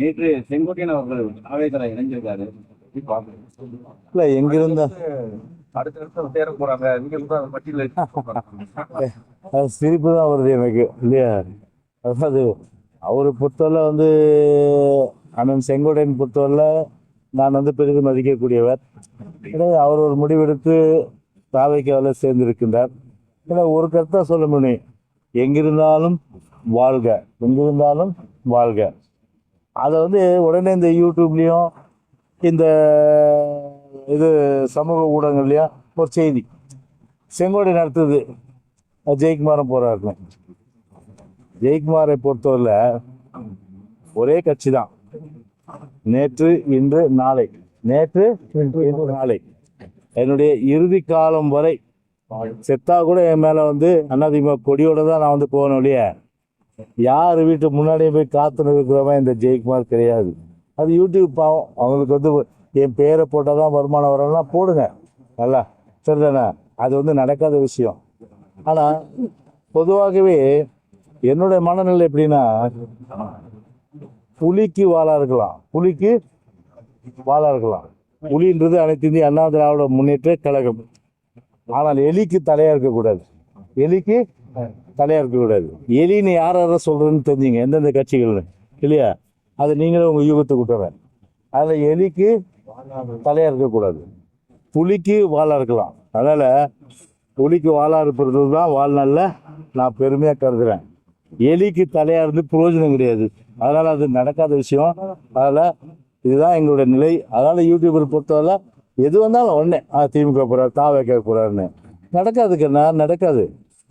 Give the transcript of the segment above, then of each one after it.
நேற்று செங்கோட்டையன் அவர்கள் ஆவேசல இணைஞ்சிருக்காரு? இல்லை எங்கிருந்தா? அடுத்தடுத்து சேர போறாங்க. நீங்க கூட அந்த பட்டியல அது சிரிப்பு தான் வருது எனக்கு இல்லையா? அதாவது அவரை பொறுத்தவரை வந்து அண்ணன் செங்கோட்டையன் பொறுத்தவரை நான் வந்து பெரிதும் மதிக்கக்கூடியவர். எனவே அவர் ஒரு முடிவெடுத்து தாவைக்காவில் சேர்ந்திருக்கின்றார். ஏன்னா ஒரு கருத்தாக சொல்ல முடியும். எங்கிருந்தாலும் வாழ்க எங்கிருந்தாலும் வாழ்க. அதை வந்து உடனே இந்த யூடியூப்லேயும் இந்த இது சமூக ஊடகங்கள்லையும் ஒரு செய்தி. செங்கோடி நடத்துது. ஜெயக்குமாரும் போராடணும் ஜெயக்குமாரை பொறுத்தவரையில் ஒரே கட்சி தான் நேற்று இன்று நாளை. நேற்று இன்று நாளை. என்னுடைய இறுதி காலம் வரை செத்தா கூட என் மேலே வந்து அதிமுக கொடியோட தான் நான் வந்து போகணும் இல்லையா யார் வீட்டு முன்னாடியே போய் காத்துன்னு இருக்கிறவன் இந்த ஜெயக்குமார் கிடையாது. அது யூடியூப் பாவம். அவங்களுக்கு வந்து என் பேரை போட்டால் தான் வருமானம் வரலாம் போடுங்க. நல்லா. சரிதானே? அது வந்து நடக்காத விஷயம். ஆனால் பொதுவாகவே என்னுடைய மனநிலை எப்படின்னா புலிக்கு வாழா இருக்கலாம். புலிக்கு வாழா இருக்கலாம். புலின்றது அனைத்து இந்திய அண்ணா திராவிட முன்னேற்ற கழகம். ஆனால் எலிக்கு தலையா இருக்கக்கூடாது. எலிக்கு தலையாக இருக்கக்கூடாது. எலின்னு யார் யாரை சொல்கிறேன்னு தெரிஞ்சுங்க. எந்தெந்த கட்சிகள்னு இல்லையா? அது நீங்களே உங்கள் யூகத்தை விட்டுறேன் அதில் எலிக்கு தலையாக இருக்கக்கூடாது. புலிக்கு வாழா இருக்கலாம். அதனால் புலிக்கு வாழா இருப்பது தான் வாழ்நாளில் நான் பெருமையாக கருதுகிறேன் எலிக்கு தலையாக இருந்து பிரயோஜனம் கிடையாது. அதனால் அது நடக்காத விஷயம். அதனால் இதுதான் எங்களுடைய நிலை. அதனால் யூடியூபர் பொறுத்தவரை எது வந்தாலும் உடனே திமுக போகிறார் தா வைக்க போகிறாருன்னு நடக்காதுக்கு கண்ணா நடக்காது.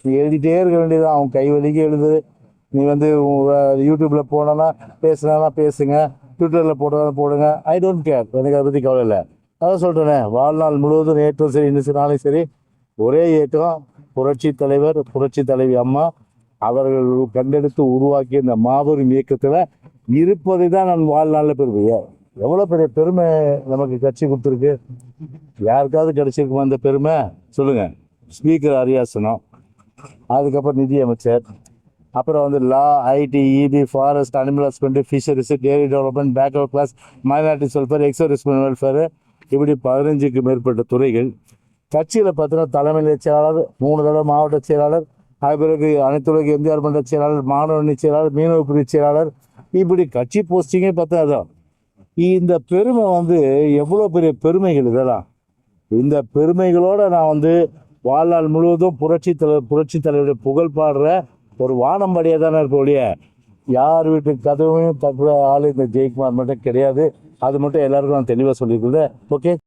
எழுதிட்டே இருக்க வேண்டியதுதான் அவன் கை வலிக்கு எழுது. நீ வந்து உங்க யூடியூப்ல போனோன்னா பேசுனா பேசுங்க. ட்விட்டர்ல போடுறதா போடுங்க. ஐ டோன்ட் கேர் எனக்கு அதை பத்தி கவலை இல்லை. அதான் சொல்கிறேனே வாழ்நாள் முழுவதும் ஏற்றம் சரி இன்னும் சரி சரி. ஒரே ஏற்றம். புரட்சி தலைவர் புரட்சி தலைவி அம்மா அவர்கள் கண்டெடுத்து உருவாக்கிய இந்த மாபெரும் இயக்கத்தில் இருப்பதை தான் நான் வாழ்நாளில் பெருமையே எவ்வளோ பெரிய பெருமை நமக்கு கட்சி கொடுத்துருக்கு. யாருக்காவது கிடைச்சிருக்குமா அந்த பெருமை? சொல்லுங்க. ஸ்பீக்கர் அரியாசனம். அதுக்கப்புறம் நிதி அமைச்சர். அப்புறம் வந்து law IT EB forest animal husbandry fisheries dairy development backward class minorities welfare எக்ஸோரிஸ் welfare இப்படி பதினஞ்சுக்கு மேற்பட்ட துறைகள். கட்சியில் பார்த்தீங்கன்னா தலைமை செயலாளர் மூணு தடவை மாவட்ட செயலாளர் அது பிறகு அனைத்துலக எம்ஜிஆர் மன்ற செயலாளர் மாணவ செயலாளர் மீனவ பிரிவு செயலாளர். இப்படி கட்சி போஸ்டிங்கே பார்த்தா அதான். இந்த பெருமை வந்து எவ்வளோ பெரிய பெருமைகள் இதெல்லாம். இந்த பெருமைகளோட நான் வந்து வாழ்நாள் முழுவதும் புரட்சி தலைவர் புரட்சி தலைவருடைய புகழ் பாடுற ஒரு வானம்படியாக தானே இருக்க ஒழிய. யார் வீட்டு கதவையும் தக்குற ஆள் இந்த ஜெயக்குமார் மட்டும் கிடையாது. அது மட்டும் எல்லாருக்கும் நான் தெளிவாக சொல்லியிருக்கிறேன். ஓகே.